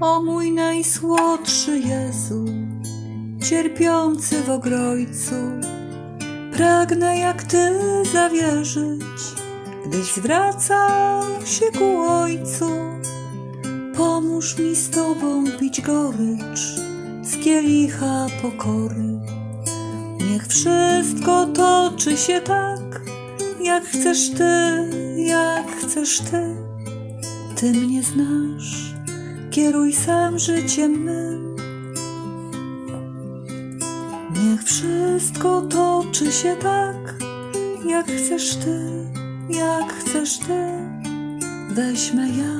O mój najsłodszy Jezu, cierpiący w ogrojcu, pragnę jak Ty zawierzyć, gdyś zwracał się ku Ojcu. Pomóż mi z Tobą pić gorycz z kielicha pokory. Niech wszystko toczy się tak, jak chcesz Ty, jak chcesz Ty. Ty mnie znasz, kieruj sam życiem mym. Niech wszystko toczy się tak, jak chcesz Ty, jak chcesz Ty. Weźmę ja,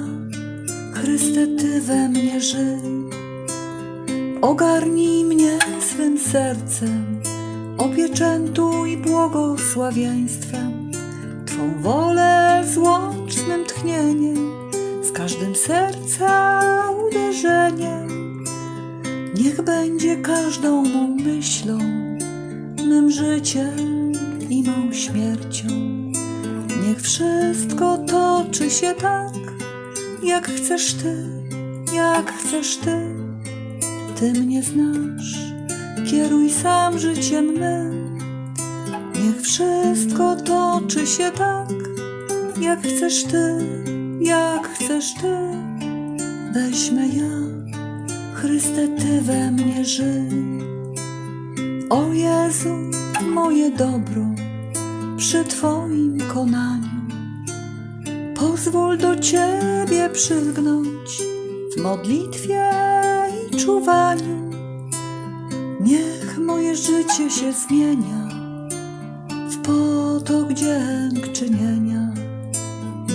Chryste, Ty we mnie żyj. Ogarnij mnie swym sercem, opieczętuj błogosławieństwem. Twą wolę złącz z mym tchnieniem, z każdym serca Niech będzie każdą mą myślą, mym życiem i mą śmiercią. Niech wszystko toczy się tak, jak chcesz Ty, jak chcesz Ty. Ty mnie znasz, kieruj sam życiem mym. Niech wszystko toczy się tak, jak chcesz Ty, jak chcesz Ty. Weźmę ja, Chryste, Ty we mnie żyj. O Jezu, moje dobro, przy Twoim konaniu. Pozwól do Ciebie przylgnąć w modlitwie i czuwaniu. Niech moje życie się zmienia w potok dziękczynienia.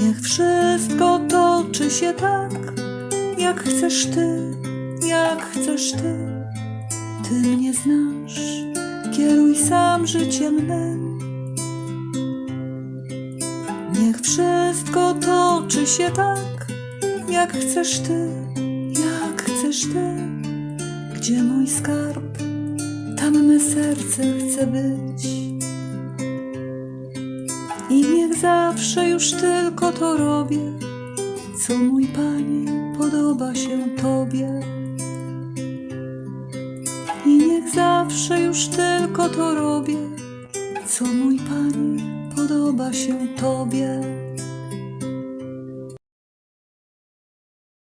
Niech wszystko toczy się tak, jak chcesz Ty, jak chcesz Ty. Ty mnie znasz, kieruj sam życiem mym. Niech wszystko toczy się tak, jak chcesz Ty, jak chcesz Ty. Gdzie mój skarb, tam me serce chce być. I niech zawsze już tylko to robię, co mój Panie podoba się Tobie. Zawsze już tylko to robię, co mój Panie podoba się Tobie.